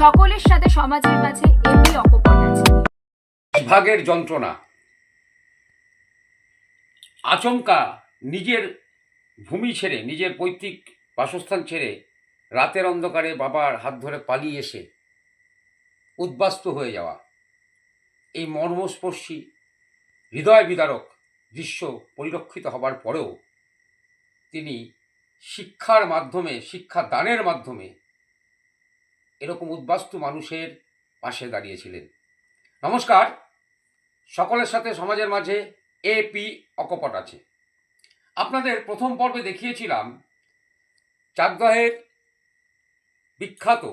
সকলের সাথে সমাজের মাঝে এমনি অকপট আছে। ভাগের যন্ত্রণা। আচমকা নিজের ভূমি ছেড়ে, নিজের পৈতৃক বাসস্থান ছেড়ে রাতের অন্ধকারে বাবার হাত ধরে পালিয়ে এসে উদ্বাস্ত হয়ে যাওয়া। এই মর্মস্পর্শী, হৃদয় বিদারক দৃশ্য পরিলক্ষিত হবার পরেও তিনি শিক্ষার মাধ্যমে শিক্ষা দানের মাধ্যমে এরকম উদ্বাস্তু মানুষের পাশে দাঁড়িয়েছিলেন। নমস্কার, সকলের সাথে সমাজের মাঝে এ পি অকপট আছে। আপনাদের প্রথম পর্বে দেখিয়েছিলাম চাকদহের বিখ্যাত,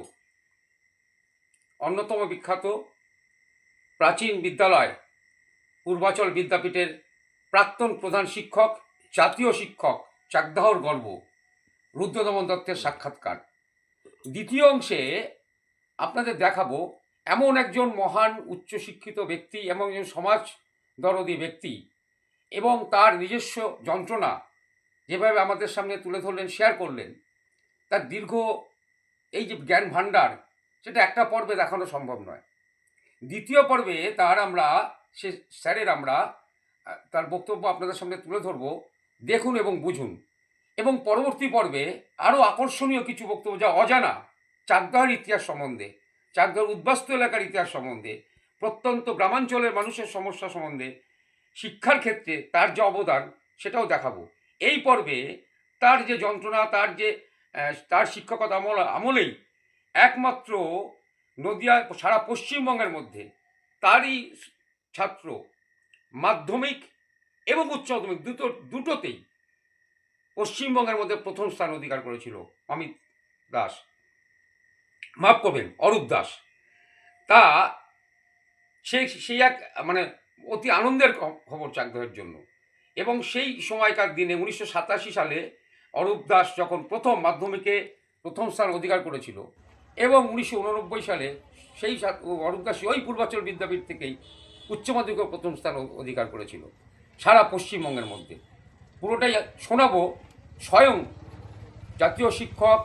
অন্যতম বিখ্যাত প্রাচীন বিদ্যালয়, পূর্বাচল বিদ্যাপীঠের প্রাক্তন প্রধান শিক্ষক, জাতীয় শিক্ষক চাকদাহর গর্ব, রুদ্রদমন দত্তের সাক্ষাৎকার। দ্বিতীয় অংশে আপনাদের দেখাবো এমন একজন মহান উচ্চশিক্ষিত ব্যক্তি এবং একজন সমাজ দরদি ব্যক্তি এবং তার নিজস্ব যন্ত্রণা যেভাবে আমাদের সামনে তুলে ধরলেন শেয়ার করলেন, তার দীর্ঘ এই যে জ্ঞান ভাণ্ডার, সেটা একটা পর্বে দেখানো সম্ভব নয়। দ্বিতীয় পর্বে তার আমরা, সে স্যারের আমরা, তার বক্তব্য আপনাদের সামনে তুলে ধরব। দেখুন এবং বুঝুন। এবং পরবর্তী পর্বে আরও আকর্ষণীয় কিছু বক্তব্য যা অজানা চাকদার ইতিহাস সম্বন্ধে চাকদার উদ্বাস্ত এলাকার ইতিহাস সম্বন্ধে, প্রত্যন্ত গ্রামাঞ্চলের মানুষের সমস্যা সম্বন্ধে, শিক্ষার ক্ষেত্রে তার যে অবদান সেটাও দেখাবো। এই পর্বে তার যে যন্ত্রণা, তার যে তার শিক্ষকতা আমল, আমলেই একমাত্র নদিয়া, সারা পশ্চিমবঙ্গের মধ্যে তারই ছাত্র, মাধ্যমিক এবং উচ্চ মাধ্যমিক দুটো, দুটোতেই পশ্চিমবঙ্গের মধ্যে প্রথম স্থান অধিকার করেছিল অমিত দাস। মাফ করবেন, অরূপ দাস। তা সেই সেই এক মানে অতি আনন্দের খবর চাকদহের জন্য। এবং সেই সময়কার দিনে উনিশশো সাতাশি সালে অরূপ দাস যখন প্রথম মাধ্যমিকে প্রথম স্থান অধিকার করেছিল এবং উনিশশো উননব্বই সালে সেই অরূপ দাস ওই পূর্বাচল বিদ্যাপীঠ থেকেই উচ্চ মাধ্যমিকে প্রথম স্থান অধিকার করেছিল, সারা পশ্চিমবঙ্গের মধ্যে। পুরোটাই শোনাবো স্বয়ং জাতীয় শিক্ষক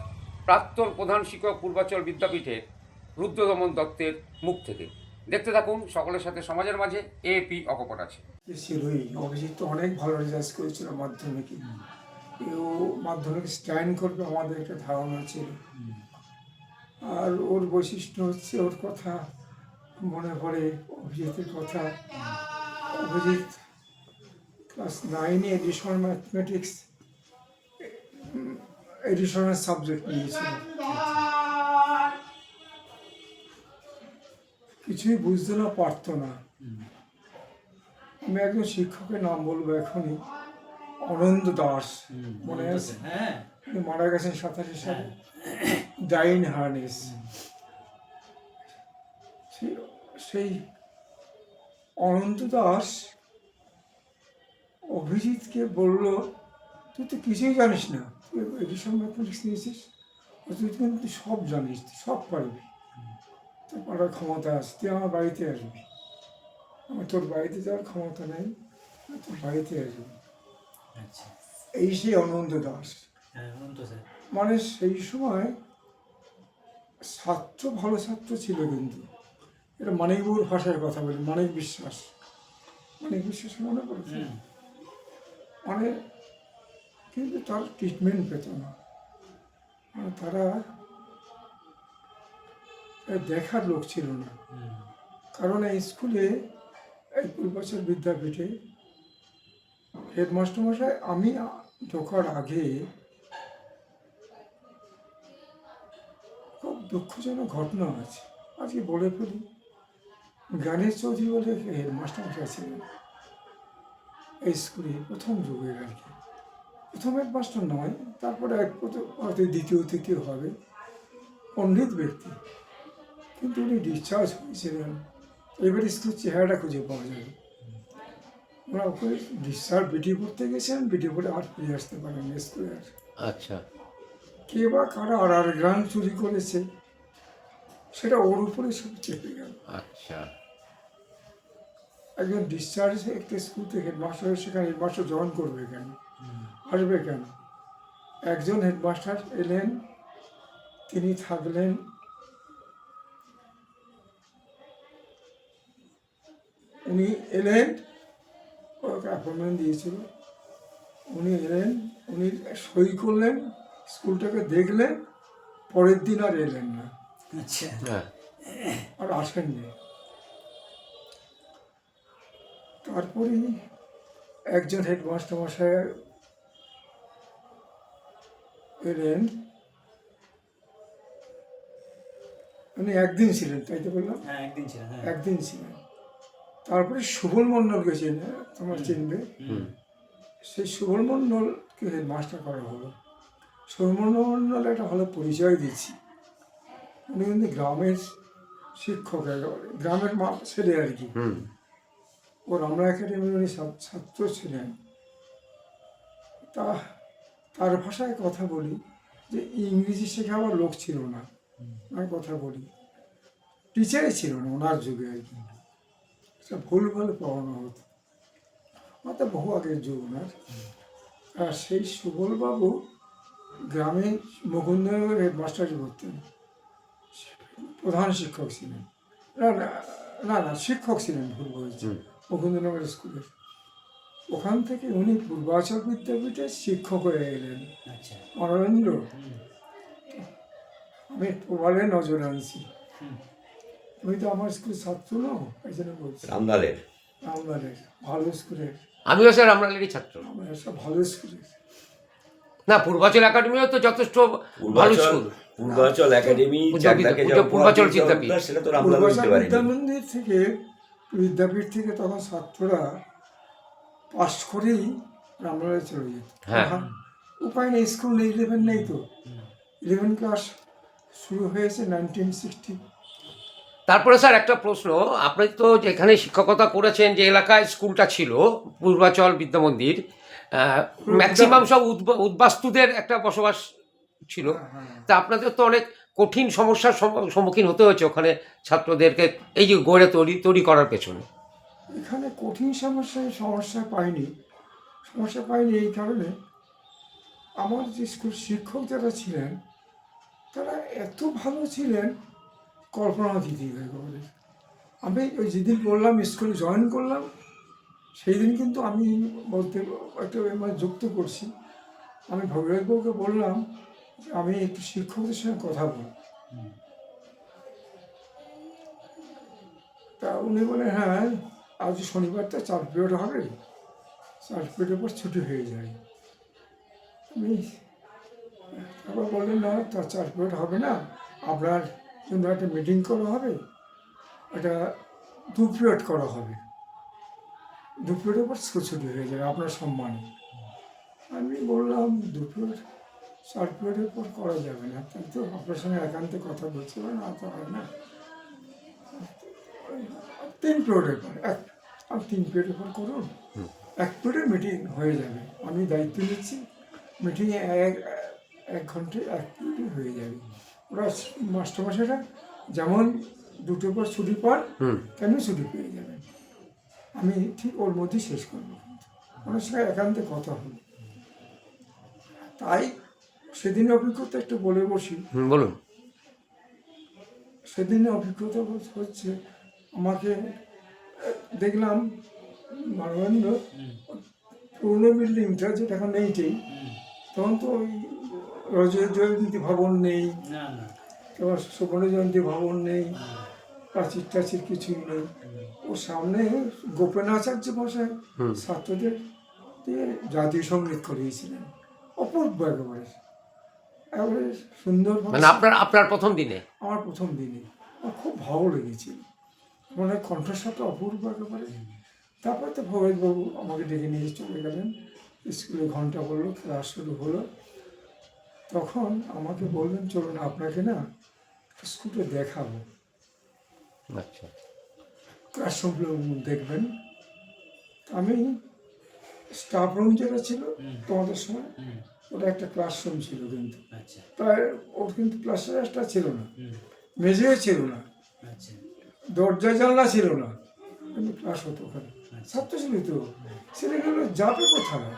প্রাক্তন প্রধান শিক্ষক পূর্বাচল বিদ্যাপীঠের রুদ্রদমন দত্তের মুখ থেকে। দেখতে থাকুন, সকলের সাথে সমাজের মাঝে এ পি অকপট আছে। অভিজিৎ তো অনেক ভালো রেজাল্ট করেছিল মাধ্যমিকে। ও মাধ্যমিক স্ট্যান্ড করবে আমাদের একটা ধারণা ছিল। আর ওর বৈশিষ্ট্য হচ্ছে ওর কথা মনে পড়ে, অভিজিতের কথা। অভিজিৎ ক্লাস নাইনে এডিশনাল ম্যাথমেটিক্স এডিশনাল সাবজেক্ট নিয়েছিল। কিছুই বুঝতে না পারতো না। আমি একজন শিক্ষকের নাম বলব এখনই অনন্ত দাস। মনে আছে? হ্যাঁ। মারা গেছেন সাতাশি সালে। ডাইন হার্নেস। সেই অনন্ত দাস অভিজিৎকে বলল তুই তো কিছুই জানিস না। তুই এডিশন ম্যাথমেটিক্স নিয়েছিস? তুই কিন্তু সব জানিস তুই সব পারবি। তোর পারার ক্ষমতা আছে তুই আমার বাড়িতে আসবি। আমার তোর বাড়িতে যাওয়ার ক্ষমতা নেই তোর বাড়িতে আসবি। আচ্ছা। এই সেই অনন্ত দাস। হ্যাঁ মানে সেই সময় ছাত্র ভালো ছাত্র ছিল কিন্তু। এটা মানিকবাবুর ভাষায় কথা বলি মানিক বিশ্বাস। মানিক বিশ্বাস মনে হুম। মানে কিন্তু তার ট্রিটমেন্ট পেত না। তারা দেখার লোক ছিল না। কারণ এই স্কুলে এই পূর্বাচল বিদ্যাপীঠে হেডমাস্টার মশাই, আমি ঢোকার আগে খুব দুঃখজনক ঘটনা আছে আজকে বলে ফেলি, জ্ঞানেশ চৌধুরী বলে হেডমাস্টার মশাই ছিলেন। এই স্কুলে প্রথম যুগের আর কি। প্রথম হেডমাস্টার নয় তারপরে এক প্রথম হয়তো দ্বিতীয় তৃতীয় হবে। পণ্ডিত ব্যক্তি। কিন্তু উনি ডিসচার্জ হয়েছিলেন এবার স্কুল চেহারাটা খুঁজে পাওয়া যাবে। ওরা ওকে ডিসচার্জ বিটি পড়তে গেছেন বিটি পড়ে আর ফিরে আসতে পারেন স্কুলে আর। আচ্ছা। কে বা কারা আর আর গ্রাম চুরি করেছে সেটা ওর উপরে সব চেপে গেল। আচ্ছা। একজন ডিসচার্জ একটা স্কুল থেকে হেডমাস্টার সেখানে হেডমাস্টার জয়েন করবে কেন? আসবে কেন? একজন হেডমাস্টার এলেন তিনি থাকলেন। উনি এলেন অ্যাপয়েন্টমেন্ট দিয়েছিল। উনি এলেন উনি সই করলেন স্কুলটাকে দেখলেন পরের দিন আর এলেন না। আচ্ছা। হ্যাঁ। আর আসেননি। তারপরে একজন হেডমাস্টার মশাই উনি একদিন ছিলেন তাই তো বললাম? হ্যাঁ একদিন ছিল হ্যাঁ। একদিন ছিলেন। তারপরে সুবল মণ্ডলকে চেনে তোমার চিনবে? হুম। সেই সুবল মণ্ডলকে হেডমাস্টার করা হলো। সুবল মণ্ডল একটা ভালো পরিচয় দিচ্ছি উনি কিন্তু গ্রামের শিক্ষক একেবারে গ্রামের মা ছেলে আর কি। হুম। ও রামরা একাডেমির উনি ছাত্র ছিলেন। তা তার ভাষায় কথা বলি যে ইংরেজি শেখাবার লোক ছিল না আমি কথা বলি। টিচারই ছিল না ওনার যুগে আর কি। ভুল ভালো পড়ানো হতো। অর্থাৎ বহু আগের যুগ ওনার। আর সেই সুবলবাবু গ্রামে মুকুন্দনগর হেডমাস্টারি করতেন। প্রধান শিক্ষক ছিলেন। না না না শিক্ষক ছিলেন ভুল বলছি। মুকুন্দনগর স্কুলের। ওখান থেকে উনি পূর্বাচল বিদ্যাপীঠে শিক্ষক হয়ে এলেন আচ্ছা। হুম। আমি প্রবালে নজর আনছি। তুমি তো আমার স্কুলের ছাত্র নও এই জন্য বলছি। রামদালের আমাদের ভালো স্কুলের। আমিও স্যার আমরালেরই ছাত্র। আমরা সব ভালো স্কুলের। না পূর্বাচল একাডেমিও তো যথেষ্ট ভালো স্কুল। পূর্বাচল একাডেমি পূর্বাচল সেটা তো পূর্বাচল থেকে বিদ্যাপীঠ থেকে তখন ছাত্ররা পাস করেই রামলালে চলে যেত হ্যাঁ। এখন উপায় নেই স্কুল নেই ইলেভেন নেই তো। ইলেভেন ক্লাস শুরু হয়েছে নাইনটিন সিক্সটি তারপরে স্যার একটা প্রশ্ন আপনি তো যেখানে শিক্ষকতা করেছেন যে এলাকায় স্কুলটা ছিল পূর্বাচল বিদ্যা মন্দির ম্যাক্সিমাম সব উদ্বা- উদ্বাস্তুদের একটা বসবাস ছিল। তা আপনাদের তো অনেক কঠিন সমস্যার সম্মুখীন হতে হয়েছে ওখানে ছাত্রদেরকে এই যে গড়ে তৈরি তৈরি করার পেছনে। এখানে কঠিন সমস্যায় সমস্যা পাইনি। সমস্যা পাইনি এই কারণে আমার যে স্কুল শিক্ষক যারা ছিলেন তারা এত ভালো ছিলেন কল্পনা দিতে একেবারে আমি ওই যেদিন বললাম স্কুলে জয়েন করলাম সেই দিন কিন্তু আমি বলতে একটা মানে যুক্ত করছি। আমি ভগীরথবাবুকে বললাম যে আমি একটু শিক্ষকদের সঙ্গে কথা বলব তা উনি বলে হ্যাঁ আজ শনিবারটা চার পিরিয়ড হবে চার পিরিয়ডের পর ছুটি হয়ে যায়। আমি তারপর বললেন না তা চার পিরিয়ড হবে না আপনার জন্য একটা মিটিং করা হবে এটা দু পিরিয়ড করা হবে। দু পিরিয়ডের পর ছুটি হয়ে যাবে আপনার সম্মানে। আমি বললাম দু পিরিয়ড চার পিরিয়ডের পর করা যাবে না তাই তো আপনার সঙ্গে একান্তে কথা বলছি বলে, না তো হয় না। তিন পিরিয়ডের পর এক আর তিন পিরিয়ডের পর করুন। এক পিরিয়ডের মিটিং হয়ে যাবে। আমি দায়িত্ব নিচ্ছি মিটিংয়ে এক এক ঘন্টায় এক পিরিয়ডে হয়ে যাবে। ওরা মাস্টারমশাইরা যেমন দুটো পর ছুটি পান তেমনি ছুটি পেয়ে যাবেন। আমি ঠিক ওর মধ্যেই শেষ করব। ওনার সঙ্গে একান্তে কথা হলো তাই সেদিন অভিজ্ঞতা একটু বলে বসি। বলুন। সেদিনে অভিজ্ঞতা হচ্ছে- আমাকে দেখলাম মানবেন্দ্র পুরনো বিল্ডিংটা যেটা এখন নেইটেই তখন তো ওই রজত জয়ন্তী ভবন নেই না না। তোমার সুবর্ণ জয়ন্তী ভবন নেই প্রাচীর টাচির কিছুই নেই। ওর সামনে গোপেন আচার্য বসে ছাত্রদের দিয়ে জাতীয় সংগীত করিয়েছিলেন। অপূর্ব একেবারে। একেবারে সুন্দর মানে আপনার আপনার প্রথম দিনে? আমার প্রথম দিনে। খুব ভালো লেগেছিল। মনে হয় কণ্ঠস্বরটা অপূর্ব একেবারে। তারপর তো ভবেশবাবু আমাকে ডেকে নিয়ে চলে গেলেন। স্কুলে ঘণ্টা বলল ক্লাস শুরু হলো। তখন আমাকে বললেন চলুন আপনাকে না স্কুলে দেখাবো। আচ্ছা। ক্লাসরুমগুলো দেখবেন। আমি স্টাফ রুম যেটা ছিল তোমাদের সময় ওটা একটা ক্লাসরুম ছিল কিন্তু। আচ্ছা। প্রায় ওর কিন্তু ক্লাসটা ছিল না। মেঝেও ছিল না। আচ্ছা। দরজা জানলা ছিল না। কিন্তু ক্লাস হতো ওখানে। ছাত্র ছিল তো। ছেলেগুলো যাবে কোথায়?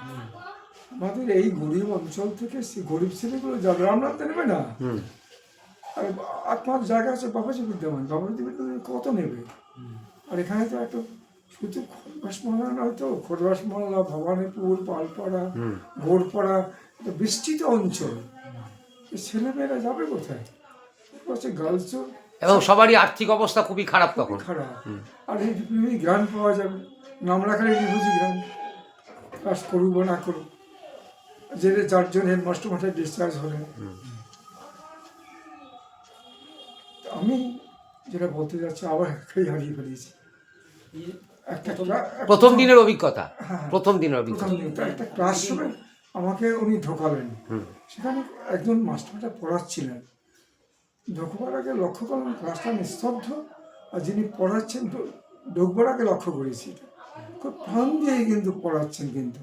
আমাদের এই গরিব অঞ্চল থেকে সে গরিব ছেলেগুলো যাবে। আমরা তো নেবে না? আর আপনার জায়গা আছে বাবাজি বিদ্যামান বাবাজি বিদ্যামান কত নেবে? আর এখানে তো একটা শুধু খোরবাস মহল্লা নয় তো। খোরবাস মহল্লা ভবানীপুর পালপাড়া গোড়পাড়া এটা বিস্তৃত অঞ্চল। ছেলেমেয়েরা যাবে কোথায়? হচ্ছে গার্লসও এবং সবারই আর্থিক অবস্থা খুবই খারাপ তখন। খারাপ। আর এই রিফিউজি গ্রান্ট পাওয়া যাবে নাম রাখালে রিফিউজি গ্রান্ট ক্লাস করুক বা না করুক যে চারজন হেডমাস্টার মাঠে ডিসচার্জ হলেন। আমি যেটা বলতে যাচ্ছি আবার একটাই হারিয়ে ফেলেছি। একটা ক্লা- প্রথম দিনের অভিজ্ঞতা। হ্যাঁ। প্রথম দিনের অভিজ্ঞতা। একটা ক্লাসরুমে আমাকে উনি ঢোকালেন। সেখানে একজন মাস্টারটা পড়াচ্ছিলেন। ঢোকবার আগে লক্ষ্য করলাম ক্লাসটা নিস্তব্ধ, আর যিনি পড়াচ্ছেন ঢোকবার আগে লক্ষ্য করেছি। খুব প্রাণ দিয়ে কিন্তু পড়াচ্ছেন কিন্তু।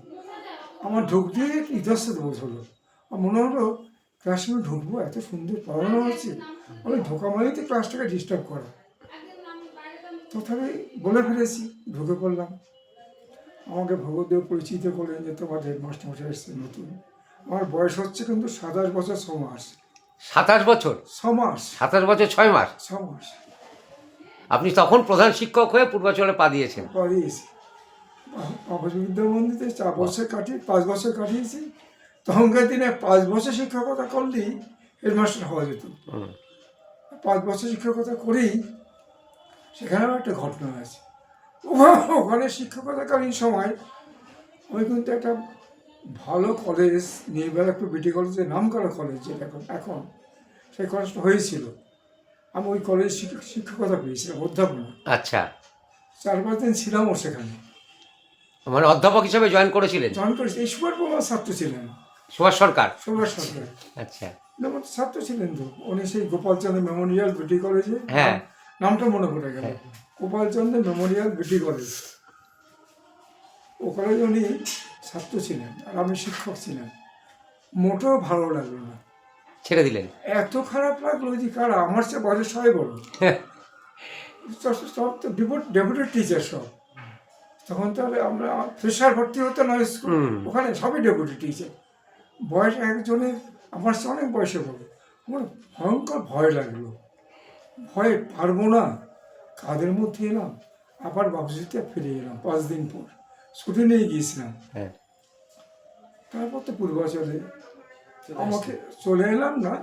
আমার ঢোক দিয়ে ইতস্তত বোধ হলো। আর মনে হলো, ক্লাসরুমে ঢুকবো, এত সুন্দর পড়ানো হচ্ছে। আমি ঢোকা মানেই তো ক্লাসটাকে ডিস্টার্ব করা। তথাপি বলে ফেলেছি, ঢুকে পড়লাম। আমাকে ভগবদেব পরিচিত করলেন যে তোমার হেডমাস্টার মশাই এসছে নতুন। আমার বয়স হচ্ছে কিন্তু সাতাশ বছর ছ মাস। সাতাশ বছর? ছ মাস সাতাশ বছর ছয় মাস? ছ মাস আপনি তখন প্রধান শিক্ষক হয়ে পূর্বাচলে পা দিয়েছেন। পড়িয়েছি অবশ্য বিদ্যা মন্দিরে চার বছর কাটিয়ে পাঁচ বছর কাটিয়েছি। তখনকার দিনে পাঁচ বছর শিক্ষকতা করলেই হেডমাস্টার হওয়া যেত। পাঁচ বছর শিক্ষকতা করেই সেখানেও একটা ঘটনা আছে। ওখা- ওখানে শিক্ষকতাকালীন সময় আমি কিন্তু একটা ভালো কলেজ নির্বাচকপুর বিটি কলেজের নাম করা কলেজ যেটা এখন সেই কলেজটা হয়েছিল। আমি ওই কলেজে শিক্ষক শিক্ষকতা পেয়েছিলাম অধ্যাপনা। আচ্ছা। চার পাঁচ দিন ছিলামও সেখানে। মানে অধ্যাপক হিসেবে জয়েন করেছিলেন? জয়েন করেছি। এই সুভাষ বর্মার ছাত্র ছিলেন। সুভাষ সরকার? সুভাষ সরকার। আচ্ছা। আমার ছাত্র ছিলেন তো উনি সেই গোপালচন্দ্র মেমোরিয়াল বিটি কলেজে হ্যাঁ। নামটা মনে পড়ে গেল। গোপালচন্দ্র মেমোরিয়াল বিটি কলেজ ও কলেজে উনি ছাত্র ছিলেন আর আমি শিক্ষক ছিলেন। মোটেও ভালো লাগল না। ছেড়ে দিলেন? এত খারাপ লাগল যে কারা? আমার চেয়ে বয়স সবাই বড় সব- তো ডেপুটি টিচার সব। তখন তাহলে আমরা ফ্রেশার ভর্তি হতো না স্কুল। ওখানে সবই ডেপুটি টিচার বয়স একজনের আমার চেয়ে অনেক বয়সে বড় আমার ভয়ঙ্কর ভয় লাগল। ভয় পারব না। কাদের মধ্যে এলাম? আবার বাবুজিতে ফিরে এলাম পাঁচ দিন পর। ছুটি নিয়ে গিয়েছিলাম। হ্যাঁ। তারপর তো পূর্বাচলে আমাকে চলে এলাম না।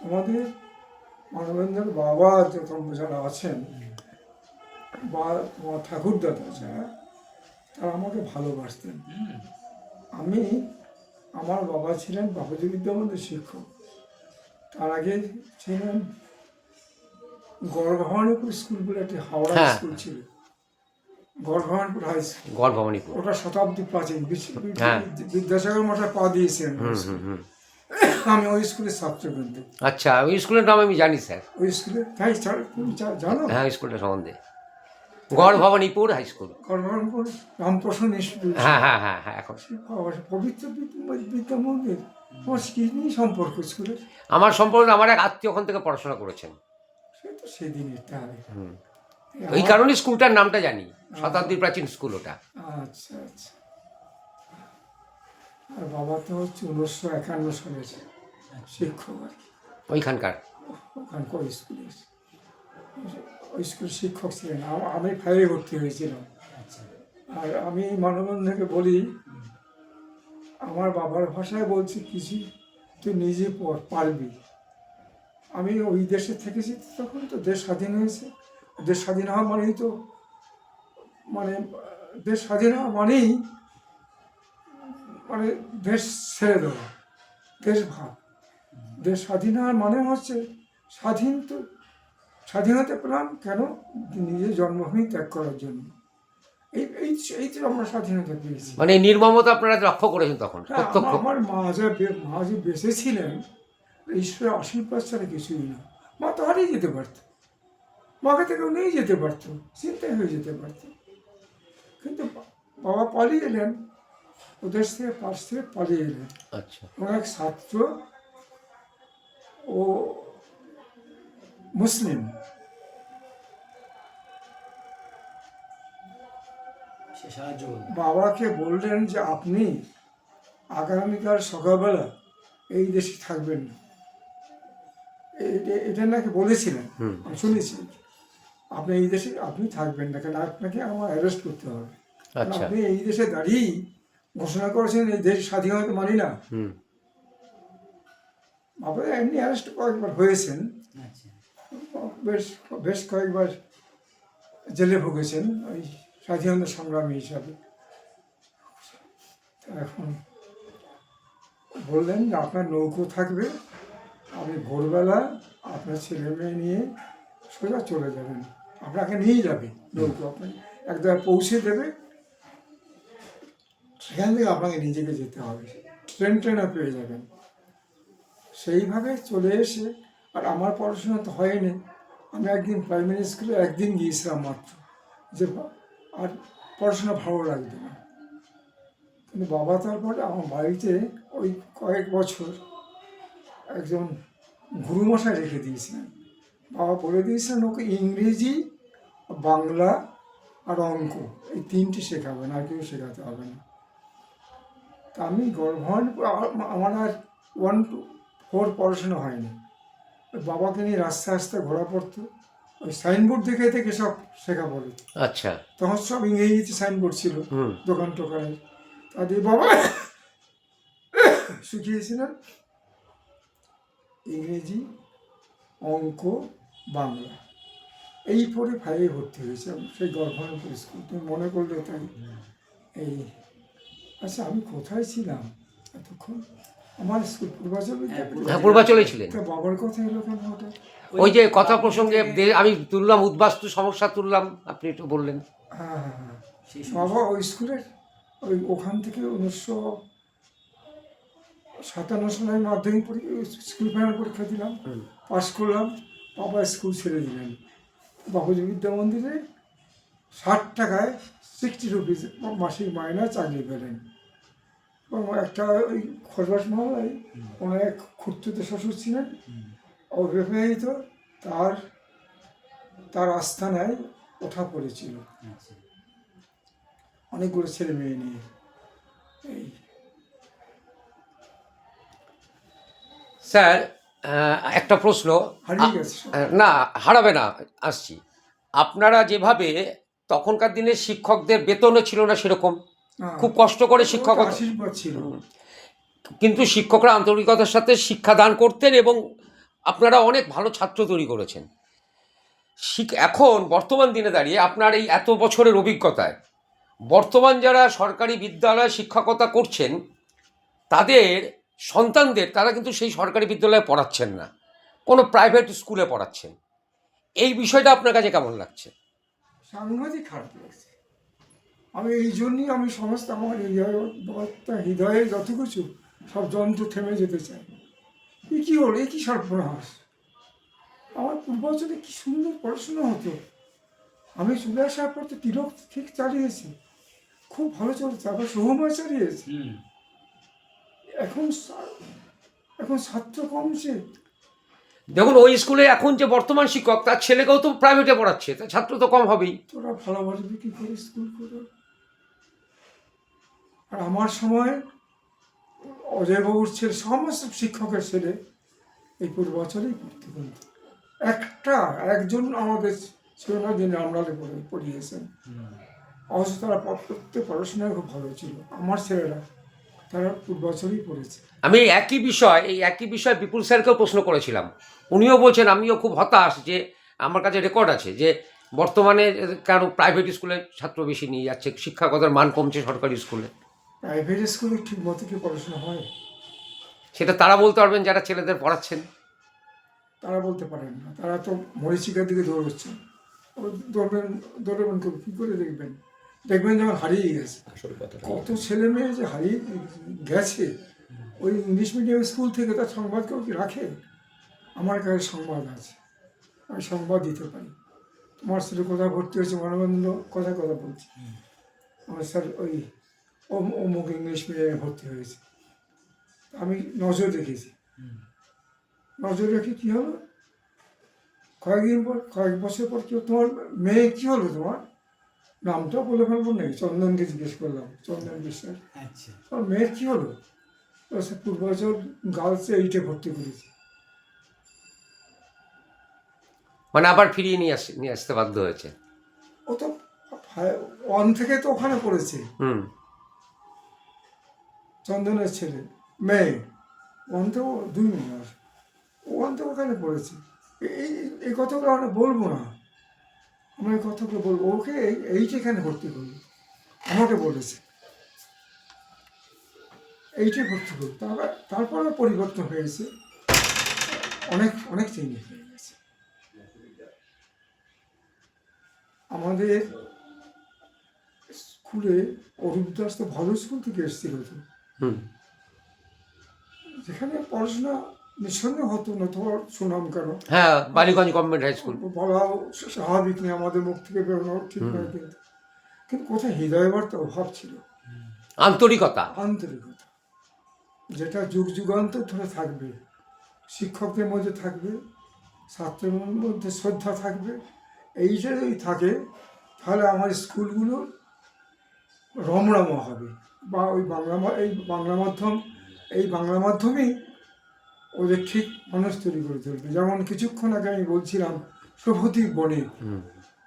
তোমাদের মানবেন্দ্রের বাবা যখন যারা আছেন বা তোমার ঠাকুরদাদা যারা তারা আমাকে ভালোবাসতেন। আমি আমার বাবা ছিলেন বাপুজি বিদ্যামন্দির শিক্ষক। তার আগে ছিলেন গড়ভবানীপুর স্কুল বলে একটি হাওড়া হ্যাঁ। স্কুল ছিল। গড়ভবানীপুর হাই স্কুল গড় ভবানীপুর ওটা শতাব্দী প্রাচীন। হ্যাঁ। বিদ্যাসাগর মশাই পা দিয়েছেন। হুম হুম হুম। আমি ওই স্কুলের ছাত্র কিন্তু। আচ্ছা ওই স্কুলের নাম আমি জানি স্যার। ওই স্কুলে? তাই তুমি জা- জানো? হ্যাঁ স্কুলটা সম্বন্ধে। Garh Bhabanipur high school Karbanpur Ramprasanna institute হ্যাঁ হ্যাঁ হ্যাঁ হ্যাঁ এখন। পবিত্র বিদ্যা- বিদ্যা মন্দির। তোমার কি নিয়ে সম্পর্ক স্কুলের? আমার সম্পর্কে আমার এক আত্মীয় ওখান থেকে পড়াশোনা করেছেন। সে তো সেদিনের তাহলে। ওই কারণে স্কুলটার নামটা জানি। শতাব্দীর প্রাচীন স্কুল ওটা। আচ্ছা আচ্ছা। আর বাবা তো হচ্ছে উনিশশো একান্ন সালের শিক্ষক আর কি। ওইখানকার। ওখানকার স্কুলে ওই স্কুল শিক্ষক ছিলেন। আমি ফাইভে ভর্তি হয়েছিলাম। আচ্ছা। আর আমি মানবন্ধকে বলি আমার বাবার ভাষায় বলছি কিছু তুই নিজে পারবি। আমি ওই দেশে থেকেছি তখন তো দেশ স্বাধীন হয়েছে। দেশ স্বাধীন হওয়া মানেই তো মানে দেশ স্বাধীন হওয়া মানেই মানে দেশ ছেড়ে দেওয়া দেশ ভাব দেশ স্বাধীন হওয়ার মানে হচ্ছে স্বাধীন তো স্বাধীনতা পেলাম কেন? নিজের জন্মভূমি ত্যাগ করার জন্য। এই এই এই তো আমরা স্বাধীনতা পেয়েছি মানে নির্মমতা আপনারা লক্ষ্য করেছেন তখন হ্যাঁ, আমার মা যা মা যে বেঁচে ছিলেন ঈশ্বরের আশীর্বাদ ছাড়া কিছুই না। মা তো হারিয়ে যেতে পারত। মাকে থেকে নিয়ে যেতে পারতো চিন্তায় হয়ে যেতে পারত। কিন্তু বাবা পালিয়ে এলেন। ওদের থেকে পাশ থেকে পালিয়ে এলেন। আচ্ছা। ওনার এক ছাত্র ও মুসলিম। সাহায্য বাবাকে বললেন যে আপনি আগামীকাল সকালবেলা এই দেশে থাকবেন না। এটা নাকি বলেছিলেন? হুম। শুনেছি। আপনি এই দেশে আপনি থাকবেন না কেন আপনাকে আমার অ্যারেস্ট করতে হবে। কারণ আচ্ছা। আপনি এই দেশে দাঁড়িয়েই ঘোষণা করেছেন এই দেশ স্বাধীন স্বাধীনতা মানি না। হুম। আপনি এমনি অ্যারেস্ট কয়েকবার হয়েছেন। আচ্ছা। বেশ বেশ কয়েকবার জেলে ভুগেছেন ওই স্বাধীনতা সংগ্রামী হিসাবে। এখন বললেন যে আপনার নৌকো থাকবে আপনি ভোরবেলা আপনার ছেলে মেয়ে নিয়ে সোজা চলে যাবেন। আপনাকে নিয়ে যাবে নৌকো আপনি। এক জায়গায় পৌঁছে দেবে। সেখান থেকে আপনাকে নিজেকে যেতে হবে। ট্রেন ট্রেনে পেয়ে যাবেন। সেইভাবে চলে এসে, আর আমার পড়াশোনা তো হয়নি। আমি একদিন প্রাইমারি স্কুলে একদিন গিয়েছিলাম মাত্র। যে আর পড়াশোনা ভালো লাগবে না। কিন্তু বাবা তারপরে আমার বাড়িতে ওই কয়েক বছর একজন গুরুমশাই রেখে দিয়েছিলেন। বাবা বলে দিয়েছিলেন, ওকে ইংরেজি বাংলা আর অঙ্ক এই তিনটি শেখাবেন আর কেউ শেখাতে হবে না। তা আমি গর্ভায়ণ আমার আর ওয়ান টু ফোর পড়াশোনা হয়নি। বাবাকে নিয়ে রাস্তা রাস্তা ঘোরা পড়তো। ওই সাইনবোর্ড দেখে দেখে সব শেখা পড়ে। আচ্ছা। তখন সব ইংরেজিতে সাইনবোর্ড ছিল দোকান টোকানে তাদের বাবা শিখিয়েছিলেন ইংরেজি অঙ্ক বাংলা। এই পরে ফাইভে ভর্তি হয়েছে। সেই গর্ভানপুর স্কুল। তুমি মনে করলে তাই। এই আচ্ছা আমি কোথায় ছিলাম এতক্ষণ? আমার স্কুল পূর্বাচলে হ্যাঁ পূর্বাচলেই ছিলেন। বাবার কথা এলো কেন হঠাৎ? ওই যে কথা প্রসঙ্গে আমি তুললাম উদ্বাস্তু সমস্যা তুললাম আপনি একটু বললেন। হ্যাঁ হ্যাঁ হ্যাঁ। বাবা ওই স্কুলের ওই ওখান থেকে উনিশশো সাতান্ন সালে মাধ্যমিক পরীক্ষা স্কুল ফাইনাল পরীক্ষা দিলাম। পাশ করলাম। বাবা স্কুল ছেড়ে দিলেন। বাপুজি বিদ্যা মন্দিরে ষাট টাকায় সিক্সটি রুপিস মাসিক মাইনা চাকরি পেলেন। এবং একটা ওই খরবাস মহলায় ওনার খুঁড়তে শ্বশুর ছিলেন। অবিবাহিত তার তার আস্থানায় ওঠা পড়েছিল। আচ্ছা। অনেকগুলো ছেলে মেয়ে নিয়ে এই। স্যার একটা প্রশ্ন। না হারাবে না আসছি। আপনারা যেভাবে তখনকার দিনে শিক্ষকদের বেতনও ছিল না সেরকম খুব কষ্ট করে শিক্ষক ছিল। কিন্তু শিক্ষকরা আন্তরিকতার সাথে শিক্ষাদান করতেন এবং আপনারা অনেক ভালো ছাত্র তৈরি করেছেন। এখন বর্তমান দিনে দাঁড়িয়ে আপনার এই এত বছরের অভিজ্ঞতায় বর্তমান যারা সরকারি বিদ্যালয়ে শিক্ষকতা করছেন তাদের সন্তানদের তারা কিন্তু সেই সরকারি বিদ্যালয়ে পড়াচ্ছেন না কোনো প্রাইভেট স্কুলে পড়াচ্ছেন। এই বিষয়টা আপনার কাছে কেমন লাগছে? সাংঘাতিক খারাপ লাগছে। আমি এই জন্যই আমি সমস্ত আমার হৃদয় হৃদয়ে যত কিছু সব যন্ত্র থেমে যেতে চাই এ কী হলো? এ কী সর্বনাশ? আমার পূর্বাচলে কি সুন্দর পড়াশোনা হতো। আমি চলে আসার পর তো তিলক ঠিক চালিয়েছি। খুব ভালো চলছে আবার শুভময় চালিয়েছে। এখন এখন ছাত্র কমছে দেখুন ওই স্কুলে এখন যে বর্তমান শিক্ষক তার ছেলেকেও তো প্রাইভেটে পড়াচ্ছে তা ছাত্র তো কম হবেই। তোরা ভালোবাসবি কি করে স্কুল করে? আর আমার সময় অজয়বাবুর ছেলে সমস্ত শিক্ষকের ছেলে এই পূর্বাচলেই পড়তে একটা একজন আমাদের ছিল না যিনি আমরালে পড়ে পড়িয়েছেন। অবশ্য তারা প্রত্যেক পড়াশোনায় খুব ভালো ছিল। আমার ছেলেরা তারা পড়েছে। আমি একই বিষয় এই একই বিষয় বিপুল স্যারকেও প্রশ্ন করেছিলাম। উনিও বলছেন আমিও খুব হতাশ যে আমার কাছে রেকর্ড আছে যে বর্তমানে কারও প্রাইভেট স্কুলে ছাত্র বেশি নিয়ে যাচ্ছে শিক্ষকতার মান কমছে সরকারি স্কুলে প্রাইভেট স্কুলে ঠিক মতো কি পড়াশোনা হয়? সেটা তারা বলতে পারবেন যারা ছেলেদের পড়াচ্ছেন। তারা বলতে পারেন না। তারা তো মরিচিকার দিকে দৌড়চ্ছেন ও দৌড়বেন দৌড়বেন কী করে দেখবেন? দেখবেন যেমন হারিয়ে গেছে। কত ছেলে মেয়ে যে হারিয়ে গেছে ওই ইংলিশ মিডিয়াম স্কুল থেকে তার সংবাদ কেউ কি রাখে? আমার কাছে সংবাদ আছে। আমি সংবাদ দিতে পারি। তোমার ছেলে কোথায় ভর্তি হয়েছে মনোবন্ধ কথা কথা বলছি। আমার স্যার ওই অম- অমুক ইংলিশ মিডিয়ামে ভর্তি হয়েছে। আমি নজর রেখেছি। নজর রেখে কী হলো? কয়েকদিন পর কয়েক বছর পর কি তোমার মেয়ে কী হলো তোমার? নামটা বলে ফেলব নাকি? চন্দনকে জিজ্ঞেস করলাম চন্দন বিশ্বাস। আচ্ছা। মেয়ের কী হলো? তো সে পূর্বাচল গার্লসে এইটে ভর্তি করেছে। মানে আবার ফিরিয়ে নিয়ে আস নিয়ে আসতে বাধ্য হয়েছে। ও তো ওয়ান থেকে তো ওখানে পড়েছে। হুম। চন্দনের ছেলে মেয়ে। ওখান থেকে ও দুই মেয়ে ওখান থেকে ওখানে পড়েছে। এই- এই এই কথাগুলো আমরা বলব না। আমরা কথাগুলো বলব। ওকে এই এখানে ভর্তি করব আমাকে বলেছে। এইটাই ভর্তি করব তারপর তারপরে পরিবর্তন হয়েছে। অনেক অনেক চেঞ্জ হয়ে গেছে। আমাদের স্কুলে অরূপ দাস তো ভালো স্কুল থেকে এসেছিল তো। হুম। যেখানে পড়াশোনা নিঃসন্দেহ হতো না তোমার সুনাম কেন হ্যাঁ বালিগঞ্জ গভর্নমেন্ট হাই স্কুল বলাও স্বাভাবিক নেই আমাদের মুখ থেকে বেরোনো ঠিক নয় কিন্তু কিন্তু কোথায় হৃদয় বার্তা অভাব ছিল। আন্তরিকতা। আন্তরিকতা। যেটা যুগ যুগান্তর ধরে থাকবে। শিক্ষকদের মধ্যে থাকবে ছাত্রের মধ্যে শ্রদ্ধা থাকবে। এই যদি থাকে তাহলে আমার স্কুলগুলো রমরম হবে। বা ওই বাংলা এই বাংলা মাধ্যম এই বাংলা মাধ্যমেই ওদের ঠিক মানুষ তৈরি করে তুলবে। যেমন কিছুক্ষণ আগে আমি বলছিলাম বণিক হুম।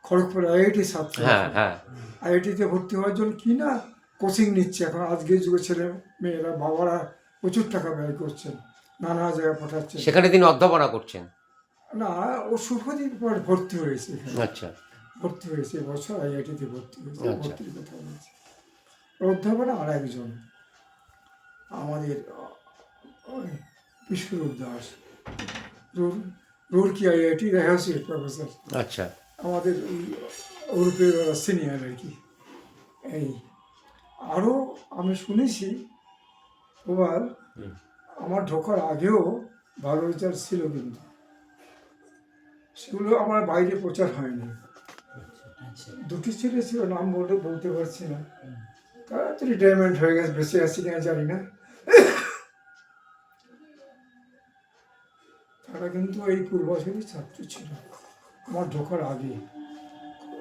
খড়গপুর আইআইটি ছাত্র। হ্যাঁ হ্যাঁ। আইআইটিতে ভর্তি হওয়ার জন্য কি না কোচিং নিচ্ছে এখন। আজকের যুগে ছেলে মেয়েরা বাবারা প্রচুর টাকা ব্যয় করছেন নানা জায়গায় পাঠাচ্ছেন। সেখানে তিনি অধ্যাপনা করছেন? না ও শুভদীপ পর ভর্তি হয়েছে আচ্ছা। ভর্তি হয়েছে এবছর আইআইটিতে ভর্তি হয়েছে। আচ্ছা। ভর্তির কথা বলেছে। অধ্যাপনা আর একজন আমাদের বিশ্বরূপ দাস রুর রুরকি আইআইটি অ্যাসোসিয়েট প্রফেসর। আচ্ছা। আমাদের ওই ওরূপের সিনিয়র আর কি। এই আরও আমি শুনেছি প্রবাল আমার ঢোকার আগেও ভালো রেজাল্ট ছিল কিন্তু। সেগুলো আমার বাইরে প্রচার হয়নি। দুটি ছেলে ছিল নাম বলতে বলতে পারছি না। তারা তো রিটায়ারমেন্ট হয়ে গেছে বেঁচে আছি কিনা জানি না। তারা কিন্তু এই পূর্বাচলের ছাত্র ছিল। আমার ঢোকার আগে।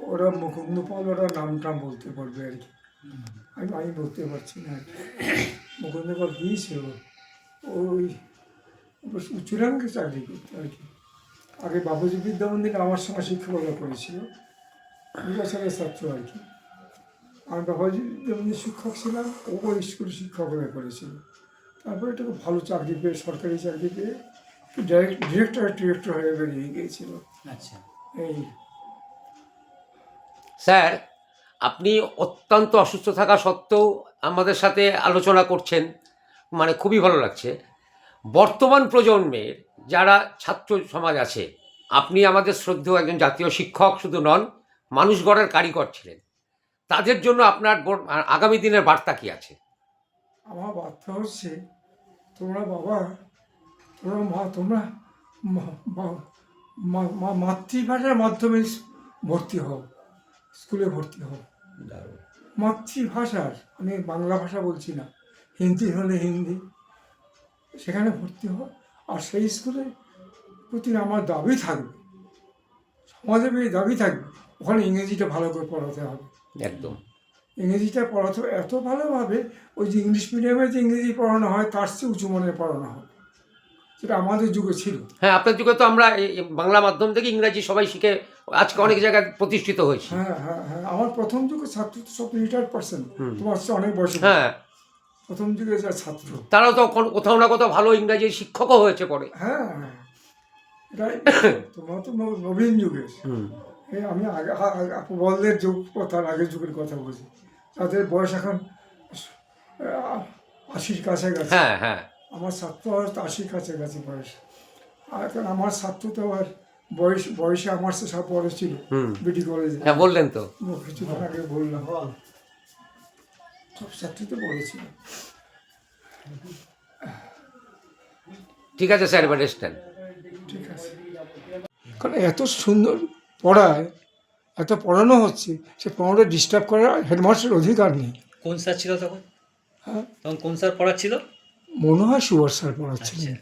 ওরা মুকুন্দ পাল ওরা নাম টাম বলতে পারবে আর কি। আমি আমি বলতে পারছি না আর কি। মুকুন্দ পাল গিয়েছিল ওই উচ্চরাঙ্গে চাকরি করতে আর কি। আগে বাবুজি বিদ্যা মন্দিরে আমার সঙ্গে শিক্ষকতা করেছিল। দু বছরের ছাত্র আর কি। আমি বাবাজি বিদ্যা মন্দির শিক্ষক ছিলাম। ও স্কুল শিক্ষকতা করেছিল। তারপরে একটু ভালো চাকরি পেয়ে, সরকারি চাকরি পেয়ে ডিরেক্টর ডিরেক্টর হয়ে বেরিয়ে গিয়েছিল আচ্ছা। এই স্যার আপনি অত্যন্ত অসুস্থ থাকা সত্ত্বেও আমাদের সাথে আলোচনা করছেন মানে খুবই ভালো লাগছে। বর্তমান প্রজন্মের যারা ছাত্র সমাজ আছে আপনি আমাদের শ্রদ্ধেয় একজন জাতীয় শিক্ষক শুধু নন মানুষ গড়ার কারিগর ছিলেন। তাদের জন্য আপনার আগামী দিনের বার্তা কি আছে? আমার বার্তা হচ্ছে তোমরা বাবা তোমরা মা তোমরা মাতৃভাষার মাধ্যমে ভর্তি হও স্কুলে ভর্তি হও। মাতৃভাষার আমি বাংলা ভাষা বলছি না হিন্দি হলে হিন্দি সেখানে ভর্তি হও। আর সেই স্কুলে প্রতি আমার দাবি থাকবে সমাজের এই দাবি থাকবে ওখানে ইংরেজিটা ভালো করে পড়াতে হবে। একদম। ইংরেজিটা পড়াতে এত ভালোভাবে ওই যে ইংলিশ মিডিয়ামে যে ইংরেজি পড়ানো হয় তার চেয়ে উঁচু মনে পড়ানো হবে। যেটা আমাদের যুগে ছিল। হ্যাঁ আপনার যুগে তো আমরা বাংলা মাধ্যম থেকে ইংরাজি সবাই শিখে আজকে অনেক জায়গায় প্রতিষ্ঠিত হয়েছি। হ্যাঁ হ্যাঁ হ্যাঁ আমার প্রথম যুগে ছাত্র তো সব রিটায়ার্ড পার্সন তোমার চেয়ে অনেক বয়স হ্যাঁ। প্রথম যুগে যা ছাত্র। তারাও তো কোথাও না কোথাও ভালো ইংরাজি শিক্ষকও হয়েছে পরে। হ্যাঁ হ্যাঁ। তোমরা তো ন- নবীন যুগের আমি আগে বলদের যুগ তার আগের যুগের কথা বলছি। তাদের বয়স এখন আশির কাছাকাছি। হ্যাঁ হ্যাঁ। আমার ছাত্র হয়তো আশির কাছাকাছি বয়স। আর এখন আমার ছাত্র তো আবার বয়স বয়সে আমার সে সব বড় ছিল হুম। বিডি কলেজে হ্যাঁ বললেন তো। কিছুক্ষণ আগে বললাম। সব ছাত্র তো বড় ছিল। ঠিক আছে স্যার এবার নেন। ঠিক আছে। কারণ এত সুন্দর পড়ায় এত পড়ানো হচ্ছে সে পড়ানোটা ডিস্টার্ব করার হেডমাস্টারের অধিকার নেই। কোন স্যার ছিল তখন? হ্যাঁ? তখন কোন স্যার পড়াচ্ছিল? মনে হয় সুভাষ স্যার পড়াচ্ছিলেন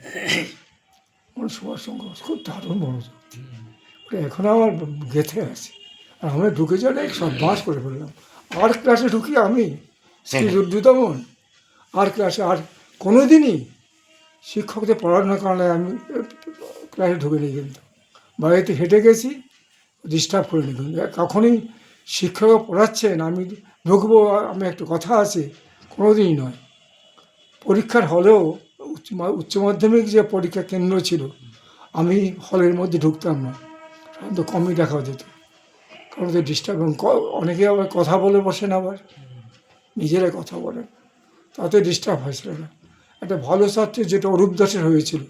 আমার সুভাষ সঙ্গে খুব দারুণ মনোযোগ। ওটা এখন আমার গেথে আছে। আর আমরা ঢুকে যাওয়ার সব বাস করে ফেললাম। আর ক্লাসে ঢুকি আমি শ্রী রুদ্রুদমন। আর ক্লাসে আর কোনো দিনই শিক্ষকদের পড়ানোর কারণে আমি ক্লাসে ঢুকে নিয়ে কিন্তু। বাড়িতে হেঁটে গেছি ডিস্টার্ব করে নিল কখনই শিক্ষক পড়াচ্ছেন আমি ঢুকবো আমি একটা কথা আছে কোনো দিনই নয়। পরীক্ষার হলেও উচ্চ মাধ্যমিক যে পরীক্ষা কেন্দ্র ছিল, আমি হলের মধ্যে ঢুকতাম না। সাধারণত কমই দেখা যেত। কারণ তো ডিস্টার্ব অনেকে আবার কথা বলে বসেন আবার। নিজেরাই কথা বলেন। তাতে ডিস্টার্ব হয়েছিল না একটা ভালো ছাত্র যেটা অরূপ দাসের হয়েছিল